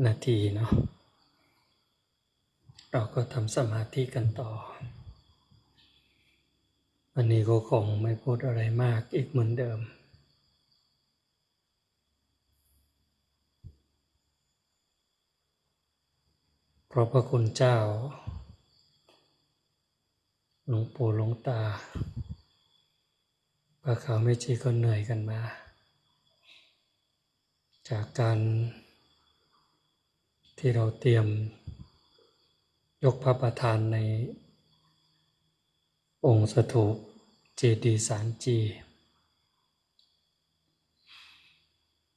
นาทีเนาะเราก็ทำสมาธิกันต่อ วันนี้ก็คงไม่พูดอะไรมากอีกเหมือนเดิม เพราะพระคุณเจ้า หลวงปู่หลวงตาพระเขาไม่ชีก็เหนื่อยกันมา จากการ ที่เราเตรียมยกพระประธานในองค์สถูปเจดีสารจี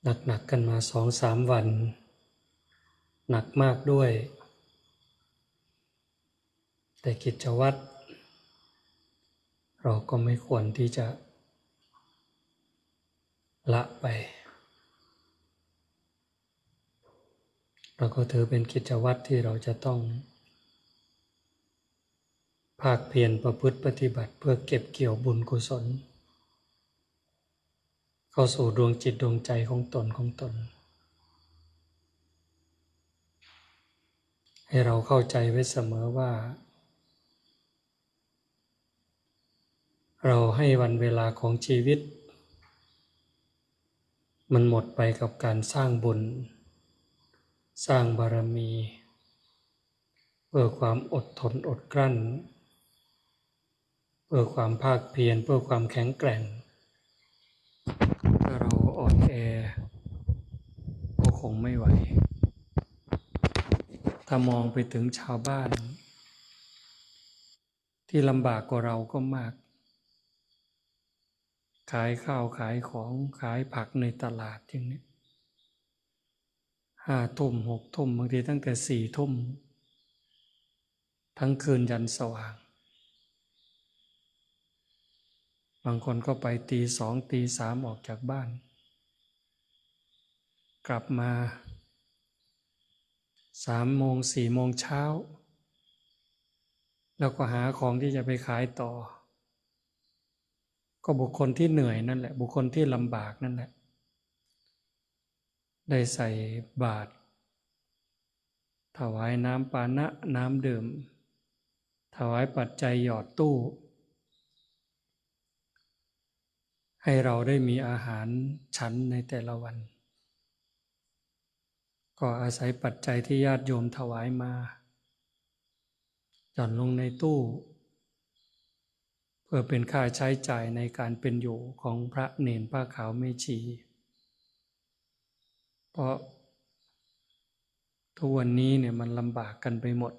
หนักๆกกันมาสองสามวัน หนักมากด้วย แต่กิจวัตรเราก็ไม่ควรที่จะละไป เราก็ถือเป็นกิจวัตรที่เราจะต้อง ภาคเพียรประพฤติปฏิบัติเพื่อเก็บเกี่ยวบุญกุศล เข้าสู่ดวงจิตดวงใจของตนของตน ให้เราเข้าใจไว้เสมอว่า เราให้วันเวลาของชีวิต มันหมดไปกับการสร้างบุญ สร้างบารมี เพื่อความอดทนอดกลั้น เพื่อความภาคเพียรเพื่อความแข็งแกร่ง ถ้าเราอ่อนแอก็คงไม่ไหว ถ้ามองไปถึงชาวบ้าน ที่ลำบากกว่าเราก็มาก ขายข้าวขายของขายผักในตลาดอย่างนี้ ห้าทุ่มหกทุ่มบางทีตั้งแต่สี่ทุ่ม ทั้งคืนยันสว่าง บางคนก็ไปตีสองตีสามออกจากบ้าน กลับมาสามโมงสี่โมงเช้า แล้วก็หาของที่จะไปขายต่อ ก็บุคคลที่เหนื่อยนั่นแหละ บุคคลที่ลำบากนั่นแหละ ได้ใส่บาตรถวายน้ำปานะน้ำดื่ม ถวายปัจจัยหยอดตู้ ให้เราได้มีอาหารฉันในแต่ละวัน ก็อาศัยปัจจัยที่ญาติโยมถวายมาหย่อนลงในตู้ เพื่อเป็นค่าใช้จ่ายในการเป็นอยู่ของพระเนนผ้าขาวไม่ชี เพราะทุกวันนี้เนี่ยมันลำบากกันไปหมด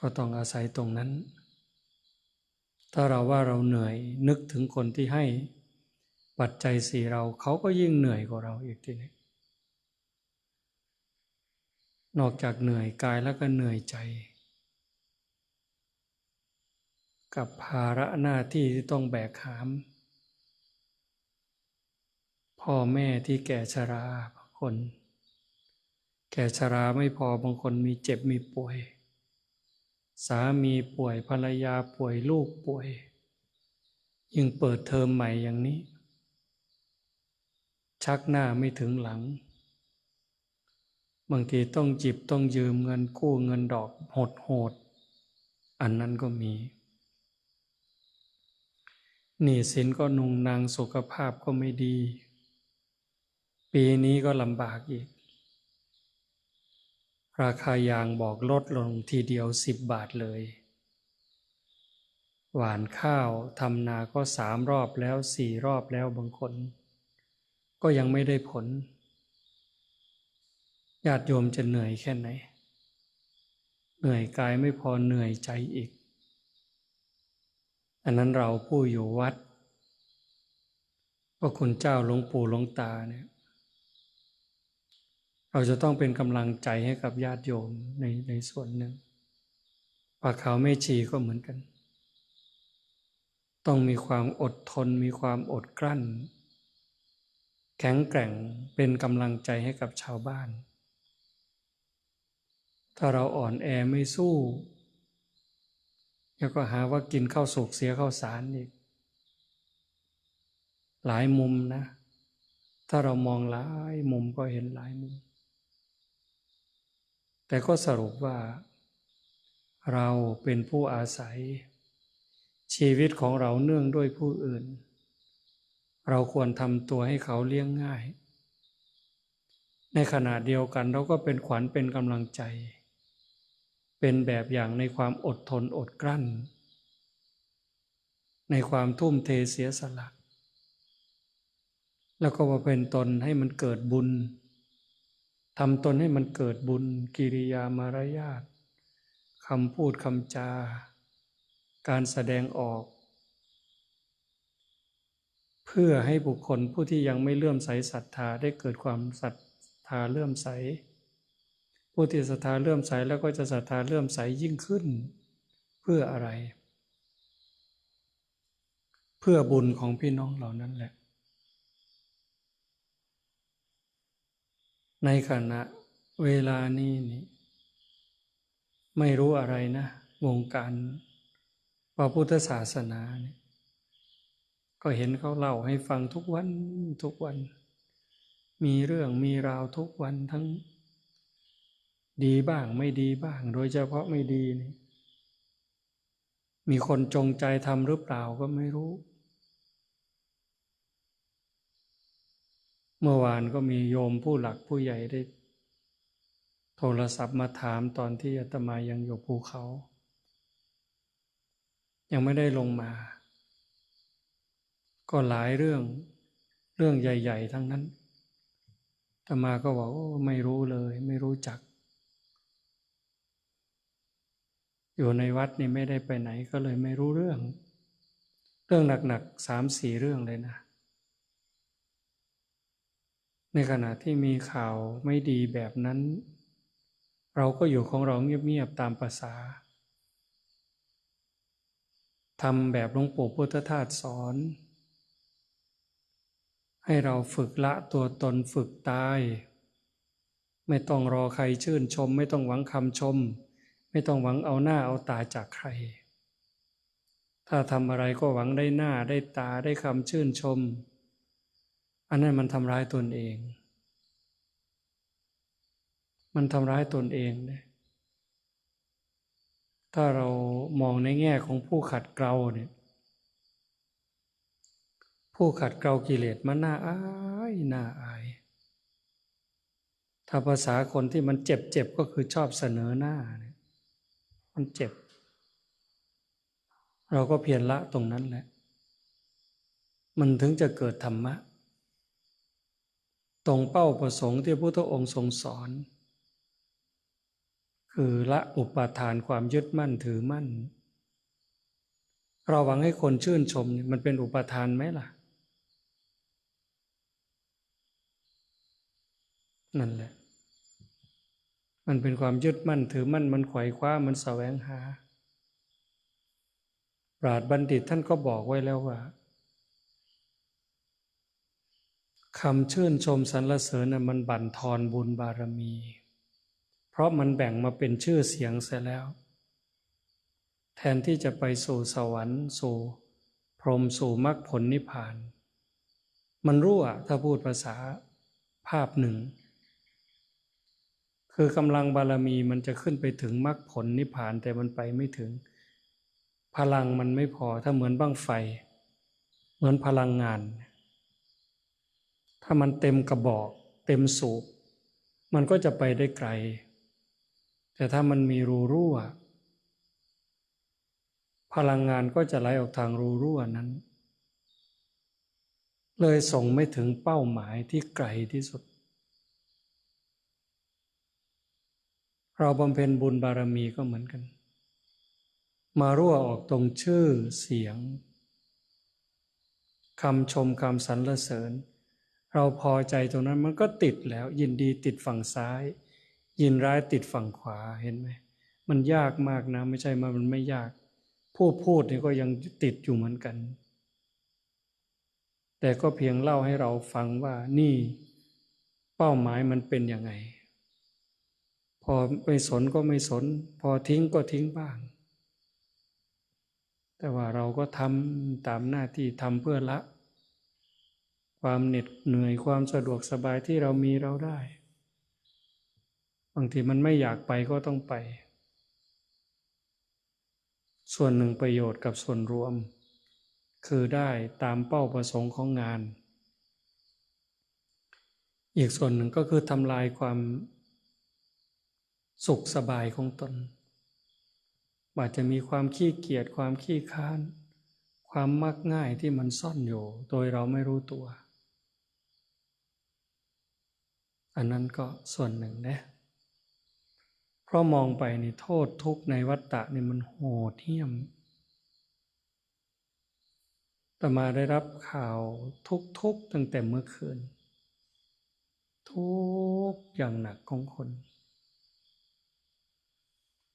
ก็ต้องอาศัยตรงนั้น ถ้าเราว่าเราเหนื่อยนึกถึงคนที่ให้ปัจจัยสี่เราเขาก็ยิ่งเหนื่อยกว่าเราอีกทีนี้นอกจากเหนื่อยกายแล้วก็เหนื่อยใจ กับภาระหน้าที่ที่ต้องแบกหาม พ่อแม่ที่แก่ชราบางคน แก่ชราไม่พอบางคนมีเจ็บมีป่วย สามีป่วยภรรยาป่วยลูกป่วย ยิ่งเปิดเทอมใหม่อย่างนี้ ชักหน้าไม่ถึงหลัง บางทีต้องจิบต้องยืมเงินกู้เงินดอกโหดโหดอันนั้นก็มีหนี้สินก็นุงนางสุขภาพก็ไม่ดี ปีนี้ก็ลำบากอีก ราคายางบอกลดลงทีเดียวสิบบาทเลย หวานข้าวทำนาก็สามรอบแล้วสี่รอบแล้วบางคน ก็ยังไม่ได้ผลญาติโยมจะเหนื่อยแค่ไหน เหนื่อยกายไม่พอเหนื่อยใจอีก อันนั้นเราผู้อยู่วัดพระคุณเจ้าหลวงปู่หลวงตาเนี่ย เราจะต้องเป็นกำลังใจให้กับญาติโยมในในส่วนหนึ่งปากเขาไม่ชีก็เหมือนกัน ต้องมีความอดทนมีความอดกลั้น แข็งแกร่งเป็นกำลังใจให้กับชาวบ้าน ถ้าเราอ่อนแอไม่สู้ แล้วก็หาว่ากินข้าวสุกเสียข้าวสารอีก หลายมุมนะ ถ้าเรามองหลายมุมก็เห็นหลายมุม แต่ก็สรุปว่า เราเป็นผู้อาศัย ชีวิตของเราเนื่องด้วยผู้อื่น เราควรทำตัวให้เขาเลี้ยงง่าย ในขณะเดียวกันเราก็เป็นขวัญเป็นกำลังใจ เป็นแบบอย่างในความอดทนอดกลั้น ในความทุ่มเทเสียสละแล้วก็มาเป็นตนให้มันเกิดบุญ ทำตนให้มันเกิดบุญกิริยามารยาทคำพูดคำจา การแสดงออก เพื่อให้บุคคลผู้ที่ยังไม่เลื่อมใสศรัทธาได้เกิดความศรัทธาเลื่อมใส ผู้ที่ศรัทธาเลื่อมใสแล้วก็จะศรัทธาเลื่อมใสยิ่งขึ้น เพื่ออะไร เพื่อบุญของพี่น้องเหล่านั้นแหละ ในขณะเวลานี้นี่ไม่รู้อะไรนะ วงการพระพุทธศาสนาเนี่ยก็เห็นเขาเล่าให้ฟังทุกวันทุกวัน มีเรื่องมีราวทุกวันทั้ง ดีบ้างไม่ดีบ้าง โดยเฉพาะไม่ดีนี่มีคนจงใจทำหรือเปล่าก็ไม่รู้ เมื่อวานก็มีโยมผู้หลักผู้ใหญ่ได้ โทรศัพท์มาถามตอนที่อาตมายังอยู่ภูเขา ยังไม่ได้ลงมา ก็หลายเรื่องเรื่องใหญ่ ๆ ทั้งนั้นอาตมาก็บอกอไม่รู้เลย ไม่รู้จัก อยู่ในวัดนี่ไม่ได้ไปไหนก็เลยไม่รู้เรื่อง เรื่องหนักๆสามสี่เรื่องเลยนะ ในขณะที่มีข่าวไม่ดีแบบนั้น เราก็อยู่ของเราเงียบๆตามภาษาทำแบบหลวงปู่พุทธทาสสอน ให้เราฝึกละตัวตนฝึกตาย ไม่ต้องรอใครชื่นชม ไม่ต้องหวังคำชม ไม่ต้องหวังเอาหน้าเอาตาจากใคร ถ้าทำอะไรก็หวังได้หน้าได้ตาได้คำชื่นชม อันนั้นมันทำร้ายตนเอง มันทำร้ายตนเองเลยถ้าเรามองในแง่ของผู้ขัดเกลาเนี่ย ผู้ขัดเกลากิเลสมันน่าอายน่าอาย ถ้าภาษาคนที่มันเจ็บเจ็บก็คือชอบเสนอหน้าเนี่ยมันเจ็บ เราก็เพียรละตรงนั้นแหละ มันถึงจะเกิดธรรมะ ตรงเป้าประสงค์ที่พระพุทธองค์ทรงสอน คือละอุปาทานความยึดมั่นถือมั่น เราหวังให้คนชื่นชมมันเป็นอุปาทานไหมล่ะ นั่นแหละ มันเป็นความยึดมั่นถือมั่นมันไขว่คว้ามันแสวงหา ปราดบัณฑิตท่านก็บอกไว้แล้วว่า คำชื่นชมสรรเสริญนะมันบั่นทอนบุญบารมี เพราะมันแบ่งมาเป็นชื่อเสียงเสียแล้ว แทนที่จะไปสู่สวรรค์สู่ พรหมสู่มรรคผลนิพพาน มันรั่วถ้าพูดภาษาภาพหนึ่ง คือกำลังบารมีมันจะขึ้นไปถึงมรรคผลนิพพานแต่มันไปไม่ถึง พลังมันไม่พอถ้าเหมือนบ้างไฟ เหมือนพลังงานถ้ามันเต็มกระบอก เต็มสูบมันก็จะไปได้ไกล แต่ถ้ามันมีรูรั่ว พลังงานก็จะไหลออกทางรูรั่วนั้น เลยส่งไม่ถึงเป้าหมายที่ไกลที่สุด เราบำเพ็ญบุญบารมีก็เหมือนกัน มารั่วออกตรงชื่อเสียงคำชมคำสรรเสริญ เราพอใจตรงนั้นมันก็ติดแล้ว ยินดีติดฝั่งซ้าย ยินร้ายติดฝั่งขวาเห็นไหมมันยากมากนะไม่ใช่มามันไม่ยาก ผู้พูดนี่ก็ยังติดอยู่เหมือนกัน แต่ก็เพียงเล่าให้เราฟังว่านี่เป้าหมายมันเป็นยังไง พอไม่สนก็ไม่สน พอทิ้งก็ทิ้งบ้าง แต่ว่าเราก็ทำตามหน้าที่ทำเพื่อละ ความเหน็ดเหนื่อยความสะดวกสบายที่เรามีเราได้ บางทีมันไม่อยากไปก็ต้องไป ส่วนหนึ่งประโยชน์กับส่วนรวม คือได้ตามเป้าประสงค์ของงาน อีกส่วนหนึ่งก็คือทำลายความสุขสบายของตน อาจจะมีความขี้เกียจความขี้ค้าน ความมักง่ายที่มันซ่อนอยู่ โดยเราไม่รู้ตัว อันนั้นก็ส่วนหนึ่งนะเพราะมองไปในโทษทุกข์ในวัฏฏะนี่มันโหดเหี้ยมแต่มาได้รับข่าวทุกๆตั้งแต่เมื่อคืน ทุกอย่างหนักของคน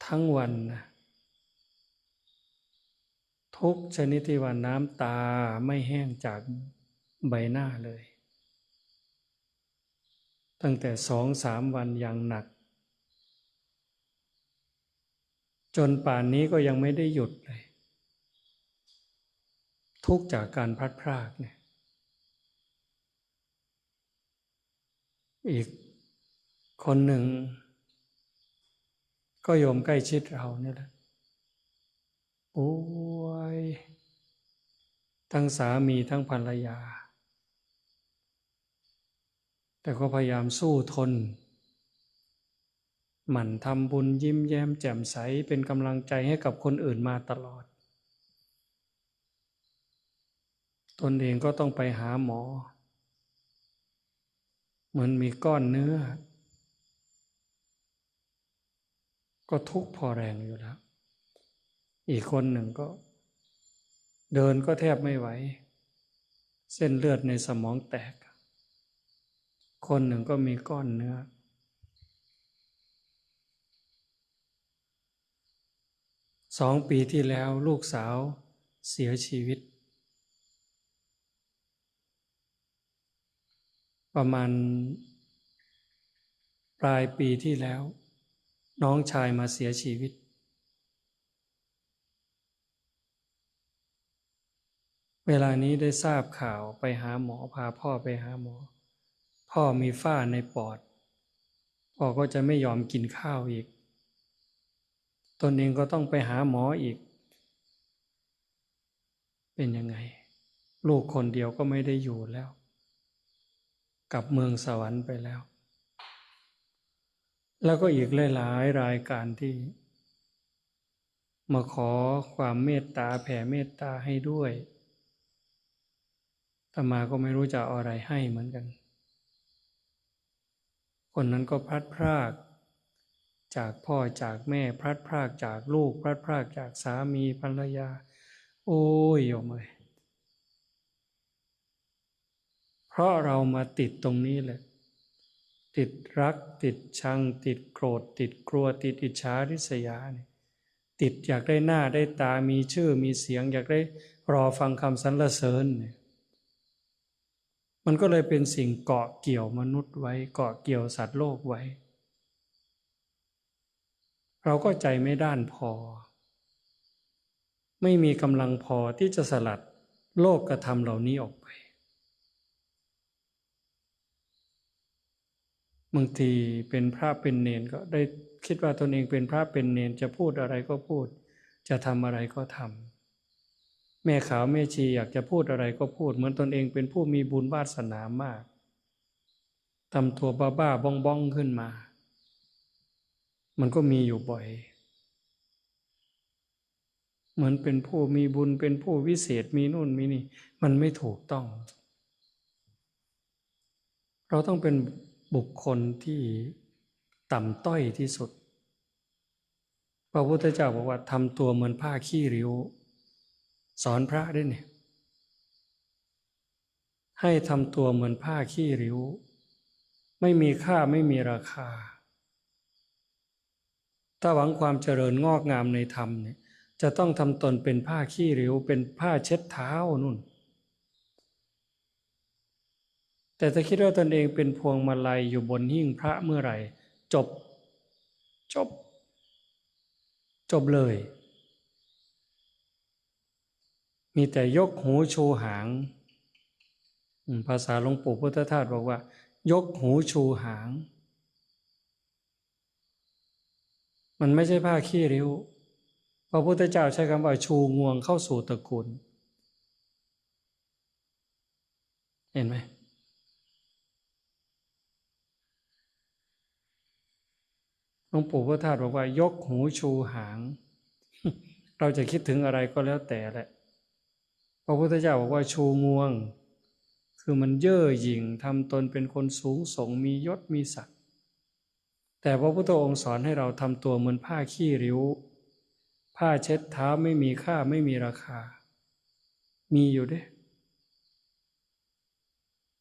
ทั้งวันนะทุกชนิดที่ว่าน้ำตาไม่แห้งจากใบหน้าเลย ตั้งแต่สองสามวันอย่างหนัก จนป่านนี้ก็ยังไม่ได้หยุดเลย ทุกจากการพลัดพรากเนี่ยอีกคนหนึ่ง ก็โยมใกล้ชิดเราเนี่ยแหละป่วยทั้งสามีทั้งภรรยา แต่ก็พยายามสู้ทน หมั่นทำบุญยิ้มแย้มแจ่มใสเป็นกำลังใจให้กับคนอื่นมาตลอด ตนเองก็ต้องไปหาหมอ เหมือนมีก้อนเนื้อ ก็ทุกข์พอแรงอยู่แล้ว อีกคนหนึ่งก็ เดินก็แทบไม่ไหว เส้นเลือดในสมองแตก คนหนึ่งก็มีก้อนเนื้อ สองปีที่แล้วลูกสาวเสียชีวิต ประมาณ ปลายปีที่แล้ว น้องชายมาเสียชีวิต เวลานี้ได้ทราบข่าวไปหาหมอพาพ่อไปหาหมอ พ่อมีฝ้าในปอด พ่อก็จะไม่ยอมกินข้าวอีก ตนเองก็ต้องไปหาหมออีก เป็นยังไง ลูกคนเดียวก็ไม่ได้อยู่แล้ว กลับเมืองสวรรค์ไปแล้ว แล้วก็อีกหลายๆรายการที่ มาขอความเมตตาแผ่เมตตาให้ด้วยแต่มาก็ไม่รู้จะเอาอะไรให้เหมือนกัน คนนั้นก็พลัดพราก จากพ่อจากแม่พลัดพรากจากลูกพลัดพรากจากสามีภรรยา โอ้ยโยมเอ้ยเพราะเรามาติดตรงนี้แหละติดรักติดชัง ติดโกรธ ติดกลัวติดอิจฉาริษยาเนี่ยติดอยากได้หน้าได้ตามีชื่อมีเสียง อยากได้รอฟังคำสรรเสริญเนี่ย มันก็เลยเป็นสิ่งเกาะเกี่ยวมนุษย์ไว้เกาะเกี่ยวสัตว์โลกไว้ เราก็ใจไม่ด้านพอ ไม่มีกำลังพอที่จะสลัดโลกกระทำเหล่านี้ออกไปบางทีเป็นพระเป็นเนนก็ได้คิดว่าตนเองเป็นพระเป็นเนนจะพูดอะไรก็พูด จะทำอะไรก็ทำ แม่ขาวแม่ชีอยากจะพูดอะไรก็พูด เหมือนตนเองเป็นผู้มีบุญวาสนามากทำตัวบ้าบ้าบ้องบ้องขึ้นมา มันก็มีอยู่บ่อย เหมือนเป็นผู้มีบุญเป็นผู้วิเศษมีนู่นมีนี่ มันไม่ถูกต้อง เราต้องเป็นบุคคลที่ต่ำต้อยที่สุด พระพุทธเจ้าบอกว่าทำตัวเหมือนผ้าขี้ริ้ว สอนพระด้วยเนี่ยให้ทำตัวเหมือนผ้าขี้ริ้ว ไม่มีค่าไม่มีราคา ถ้าหวังความเจริญงอกงามในธรรมเนี่ยจะต้องทำตนเป็นผ้าขี้ริ้ว เป็นผ้าเช็ดเท้านุ่น แต่ถ้าคิดว่าตนเองเป็นพวงมาลัยอยู่บนหิ้งพระเมื่อไหร่ จบ จบ จบเลย มีแต่ยกหูชูหาง ภาษาหลวงปู่พุทธทาสบอกว่า ยกหูชูหาง มันไม่ใช่ผ้าขี้ริ้ว พระพุทธเจ้าใช้คำว่าชูงวงเข้าสู่ตระกูล เห็นไหมหลวงปู่พุทธทาสบอกว่ายกหูชูหาง เราจะคิดถึงอะไรก็แล้วแต่แหละ พระพุทธเจ้าบอกว่าชูงวง คือมันเย่อหยิ่งทำตนเป็นคนสูงส่งมียศมีศักดิ์แต่พระพุทธองค์สอนให้เราทำตัวเหมือนผ้าขี้ริ้ว ผ้าเช็ดเท้าไม่มีค่าไม่มีราคา มีอยู่ด้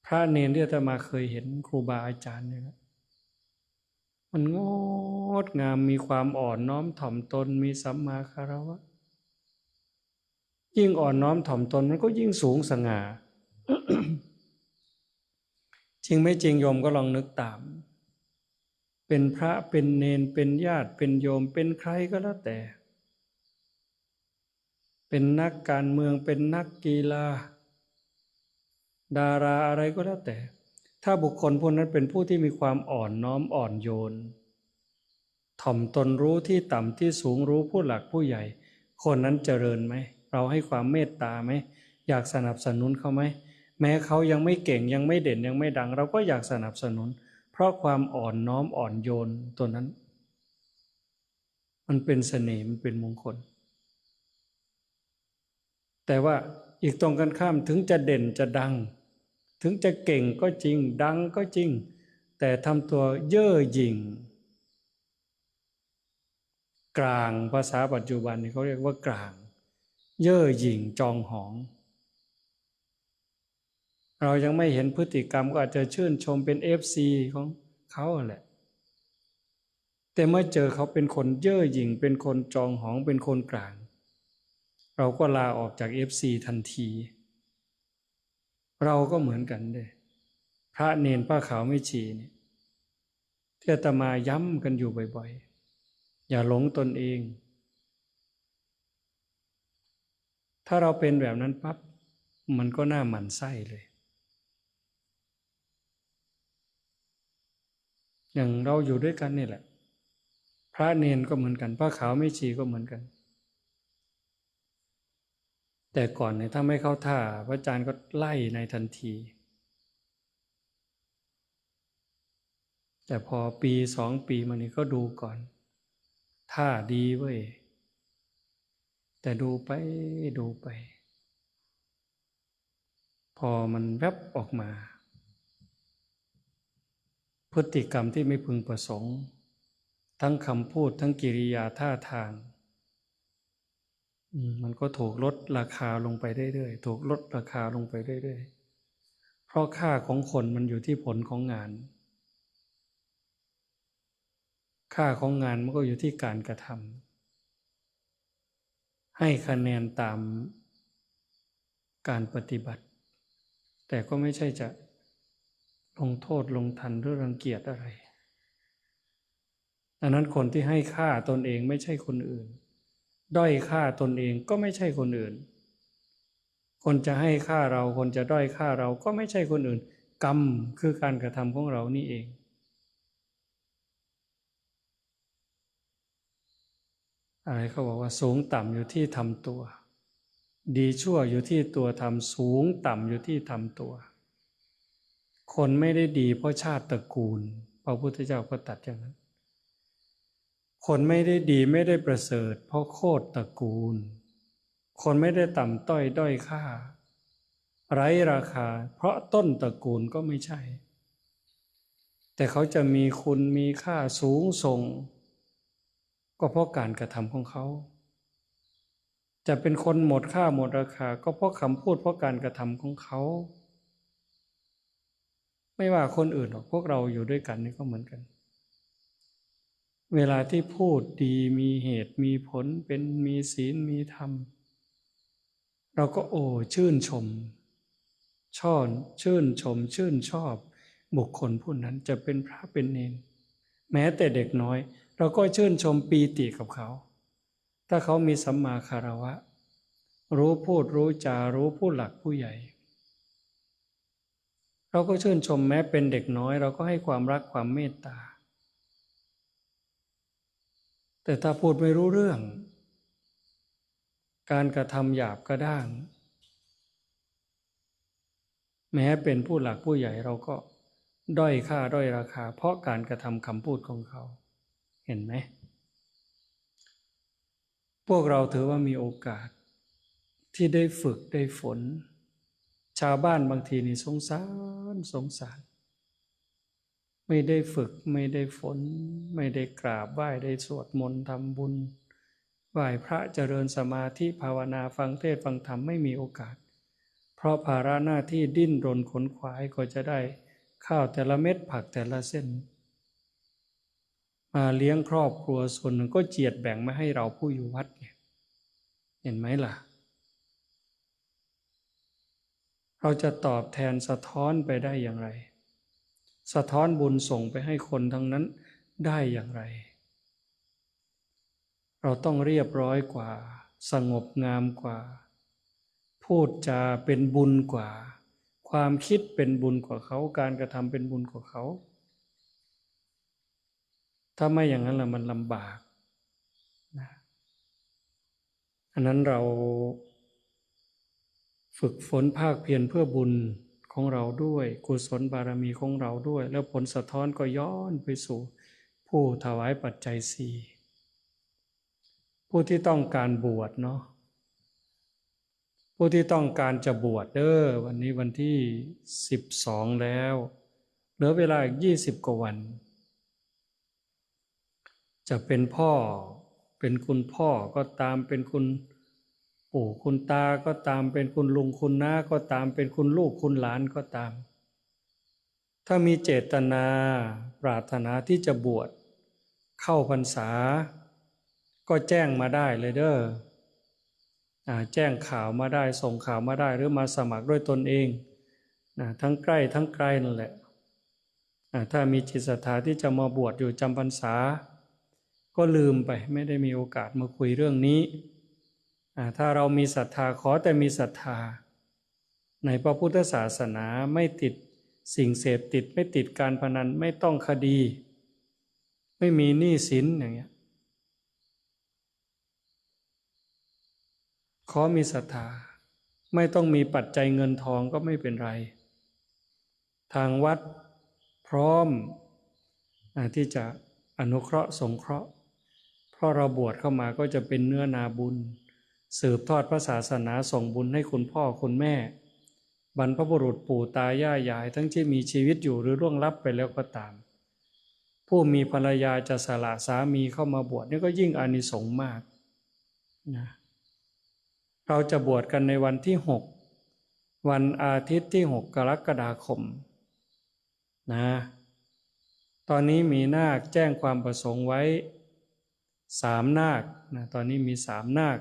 พระเนรที่อาตมาเคยเห็นครูบาอาจารย์เนี่ยมันงดงามมีความอ่อนน้อมถ่อมตนมีสัมมาคารวะ ยิ่งอ่อนน้อมถ่อมตนมันก็ยิ่งสูงสง่า จริงไม่จริงโยมก็ลองนึกตาม เป็นพระเป็นเนนเป็นญาติเป็นโยมเป็นใครก็แล้วแต่ เป็นนักการเมืองเป็นนักกีฬา ดาราอะไรก็แล้วแต่ ถ้าบุคคลพวกนั้นเป็นผู้ที่มีความอ่อนน้อมอ่อนโยน ถ่อมตนรู้ที่ต่ำที่สูงรู้ผู้หลักผู้ใหญ่ คนนั้นเจริญไหม เราให้ความเมตตาไหมอยากสนับสนุนเขาไหมแม้เขายังไม่เก่งยังไม่เด่นยังไม่ดัง เราก็อยากสนับสนุน เพราะความอ่อนน้อมอ่อนโยนตัวนั้น มันเป็นเสน่ห์มันเป็นมงคล แต่ว่าอีกตรงกันข้ามถึงจะเด่นจะดัง ถึงจะเก่งก็จริง ดังก็จริง แต่ทำตัวเย่อหยิ่งกลางภาษาปัจจุบันนี่เขาเรียกว่ากลาง เย่อหยิ่งจองหอง เรายังไม่เห็นพฤติกรรมก็อาจจะชื่นชมเป็นเอฟซีของเขาแหละ แต่เมื่อเจอเขาเป็นคนเย่อหยิ่งเป็นคนจองหองเป็นคนกลาง เราก็ลาออกจากเอฟซีทันที เราก็เหมือนกันเลยพระเนนป้าขาวไม่ชีเนี่ยที่อาตมาย้ำกันอยู่บ่อยๆ อย่าหลงตนเอง ถ้าเราเป็นแบบนั้นปั๊บมันก็น่าหมั่นไส้เลย อย่างเราอยู่ด้วยกันนี่แหละ พระเนนก็เหมือนกัน พระขาวไม่ชีก็เหมือนกัน แต่ก่อนเนี่ยถ้าไม่เข้าท่า พระอาจารย์ก็ไล่ในทันที แต่พอปีสองปีมานี้ก็ดูก่อน ท่าดีเว้ย แต่ดูไปดูไป พอมันแวบออกมา พฤติกรรมที่ไม่พึงประสงค์ ทั้งคำพูดทั้งกิริยาท่าทาง มันก็ถูกลดราคาลงไปเรื่อยๆถูกลดราคาลงไปเรื่อยๆเพราะค่าของคนมันอยู่ที่ผลของงาน ค่าของงานมันก็อยู่ที่การกระทำ ให้คะแนนตามการปฏิบัติ แต่ก็ไม่ใช่จะลงโทษลงทันหรือรังเกียจอะไรดังนั้นคนที่ให้ค่าตนเองไม่ใช่คนอื่น ด้อยค่าตนเองก็ไม่ใช่คนอื่น คนจะให้ค่าเราคนจะด้อยค่าเราก็ไม่ใช่คนอื่น กรรมคือการกระทำของเรานี่เอง อะไรเขาบอกว่าสูงต่ำอยู่ที่ทำตัว ดีชั่วอยู่ที่ตัวทำสูงต่ำอยู่ที่ทำตัว คนไม่ได้ดีเพราะชาติตระกูล พระพุทธเจ้าก็ตัดอย่างนั้น คนไม่ได้ดีไม่ได้ประเสริฐ เพราะโคตรตระกูล คนไม่ได้ต่ำต้อยด้อยค่า ไร้ราคา เพราะต้นตระกูลก็ไม่ใช่ แต่เขาจะมีคุณมีค่าสูงส่ง ก็เพราะการกระทำของเขา จะเป็นคนหมดค่าหมดราคา ก็เพราะคำพูดเพราะการกระทำของเขา ไม่ว่าคนอื่นหรอกพวกเราอยู่ด้วยกันนี่ก็เหมือนกัน เวลาที่พูดดีมีเหตุมีผลเป็นมีศีลมีธรรม เราก็โอ้ชื่นชมช่อนชื่นชม ชื่นชอบ บุคคลผู้นั้นจะเป็นพระเป็นเนนแม้แต่เด็กน้อย เราก็ชื่นชมปีติกับเขา ถ้าเขามีสัมมาคารวะ รู้พูดรู้จารู้ผู้หลักผู้ใหญ่ เราก็ชื่นชมแม้เป็นเด็กน้อย เราก็ให้ความรักความเมตตา แต่ถ้าพูดไม่รู้เรื่อง การกระทำหยาบกระด้าง แม้เป็นผู้หลักผู้ใหญ่เราก็ด้อยค่าด้อยราคา เพราะการกระทำคำพูดของเขา เห็นไหม พวกเราถือว่ามีโอกาส ที่ได้ฝึกได้ฝน ชาวบ้านบางทีนี่สงสารสงสาร ไม่ได้ฝึกไม่ได้ฝน ไม่ได้กราบไหว้ได้สวดมนต์ทำบุญไหว้พระเจริญสมาธิภาวนาฟังเทศฟังธรรมไม่มีโอกาส เพราะภาระหน้าที่ดิ้นรนขนขวายก็จะได้ข้าวแต่ละเม็ดผักแต่ละเส้น มาเลี้ยงครอบครัวส่วนหนึ่งก็เจียดแบ่งไม่ให้เราผู้อยู่วัดเนี่ยเห็นไหมล่ะ เราจะตอบแทนสะท้อนไปได้อย่างไร สะท้อนบุญส่งไปให้คนทั้งนั้นได้อย่างไร เราต้องเรียบร้อยกว่า สงบงามกว่า พูดจาเป็นบุญกว่า ความคิดเป็นบุญกว่าเขา การกระทำเป็นบุญกว่าเขา ถ้าไม่อย่างนั้นละมันลำบากนะอันนั้นเราฝึกฝนภาคเพียรเพื่อบุญของเราด้วย กุศลบารมีของเราด้วย แล้วผลสะท้อนก็ย้อนไปสู่ ผู้ถวายปัจจัยสี่ผู้ที่ต้องการบวชเนาะผู้ที่ต้องการจะบวชเด้อวันนี้วันที่สิบสองแล้ว เหลือเวลาอีกยี่สิบกว่าวัน จะเป็นพ่อ เป็นคุณพ่อก็ตามเป็นคุณปู่คุณตาก็ตามเป็นคุณลุงคุณน้าก็ตามเป็นคุณลูกคุณหลานก็ตาม ถ้ามีเจตนาปรารถนาที่จะบวช เข้าพรรษา ก็แจ้งมาได้เลยเด้อแจ้งข่าวมาได้ส่งข่าวมาได้หรือมาสมัครด้วยตนเองนะทั้งใกล้ทั้งไกลนั่นแหละถ้ามีจิตศรัทธาที่จะมาบวชอยู่จำพรรษา ก็ลืมไปไม่ได้มีโอกาสมาคุยเรื่องนี้ ถ้าเรามีศรัทธาขอแต่มีศรัทธา ในพระพุทธศาสนาไม่ติดสิ่งเสพติดไม่ติดการพนันไม่ต้องคดี ไม่มีหนี้สินอย่างเงี้ยขอมีศรัทธา ไม่ต้องมีปัจจัยเงินทองก็ไม่เป็นไร ทางวัดพร้อมอที่จะอนุเคราะห์สงเคราะห์ เพราะเราบวชเข้ามาก็จะเป็นเนื้อนาบุญ สืบทอดพระศาสนาส่งบุญให้คุณพ่อคุณแม่ บรรพบุรุษปู่ตายายยายทั้งที่มีชีวิตอยู่หรือร่วงลับไปแล้วก็ตาม ผู้มีภรรยาจะสละสามีเข้ามาบวชนี่ก็ยิ่งอานิสงส์มากนะเราจะบวชกันในวันที่หกวันอาทิตย์ที่หกกรกฎาคมนะตอนนี้มีนาคแจ้งความประสงค์ไว้ สามนาคนะตอนนี้มีสามนาค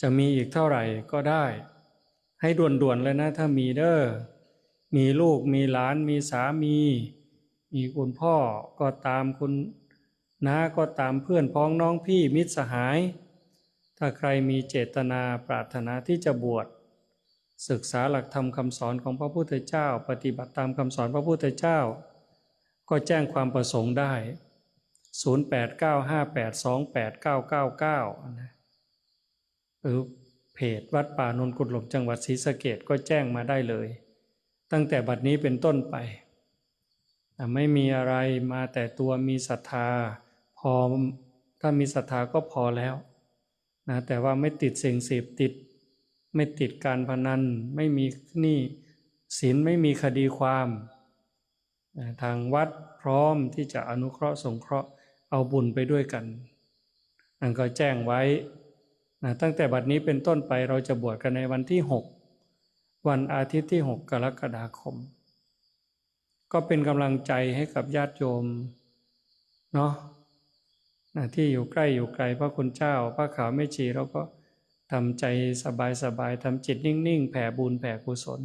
จะมีอีกเท่าไหร่ก็ได้ ให้ด่วนๆเลยนะถ้ามีเด้อมีลูกมีหลานมีสามี มีคุณพ่อก็ตามคุณน้าก็ตามเพื่อนพ้องน้องพี่มิตรสหาย ถ้าใครมีเจตนาปรารถนาที่จะบวชศึกษาหลักธรรมคำสอนของพระพุทธเจ้า ปฏิบัติตามคำสอนพระพุทธเจ้า ก็แจ้งความประสงค์ได้ 0895828999นะหรือเพจวัดป่านนกุฎหลมจังหวัดศรีสะเกดก็แจ้งมาได้เลย ตั้งแต่บัดนี้เป็นต้นไป ไม่มีอะไรมาแต่ตัวมีศรัทธา พอถ้ามีศรัทธาก็พอแล้วนะแต่ว่าไม่ติดสิ่งเสพติด ไม่ติดการพนัน ไม่มีหนี้สินไม่มีคดีความ ทางวัดพร้อมที่จะอนุเคราะห์สงเคราะห์ เอาบุญไปด้วยกันนั่นก็แจ้งไว้นะตั้งแต่บัดนี้เป็นต้นไปเราจะบวชกันในวันที่ 6 วันอาทิตย์ที่ 6 กรกฎาคม ก็เป็นกำลังใจให้กับญาติโยมเนาะนะที่อยู่ใกล้อยู่ไกลพระคุณเจ้า พระขาวไม่ชีเราก็ทำใจสบายๆทำจิตนิ่งๆ แผ่บุญแผ่กุศล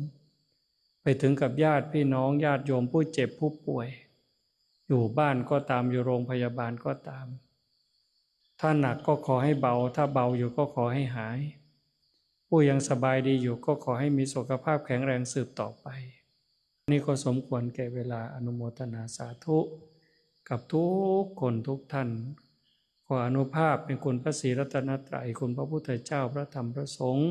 ไปถึงกับญาติพี่น้องญาติโยมผู้เจ็บผู้ป่วย อยู่บ้านก็ตามอยู่โรงพยาบาลก็ตาม ถ้าหนักก็ขอให้เบา ถ้าเบาอยู่ก็ขอให้หาย ผู้ยังสบายดีอยู่ก็ขอให้มีสุขภาพแข็งแรงสืบต่อไป นี่ก็สมควรแก่เวลาอนุโมทนาสาธุ กับทุกคนทุกท่าน ขออนุภาพเป็นคุณพระศรีรัตนตรัยคุณพระพุทธเจ้าพระธรรมพระสงฆ์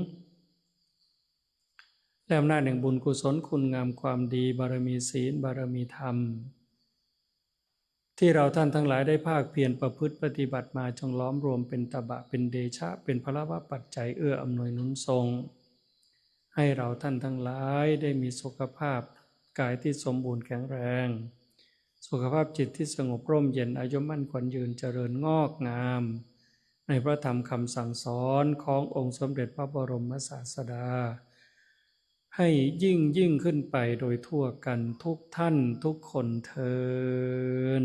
และอำนาจแห่งบุญกุศลคุณงามความดีบารมีศีลบารมีธรรม ที่เราท่านทั้งหลายได้ภาคเพียรประพฤติปฏิบัติมาจงล้อมรวมเป็นตบะเป็นเดชะ เป็นพระวะปัจจัยเอื้ออำนวยนุนทรง ให้เราท่านทั้งหลายได้มีสุขภาพกายที่สมบูรณ์แข็งแรง สุขภาพจิตที่สงบร่มเย็นอายุมั่นขวัญยืนเจริญงอกงาม ในพระธรรมคำสั่งสอนขององค์สมเด็จพระบรมศาสดา ให้ยิ่งยิ่งขึ้นไปโดยทั่วกันทุกท่านทุกคนเทิน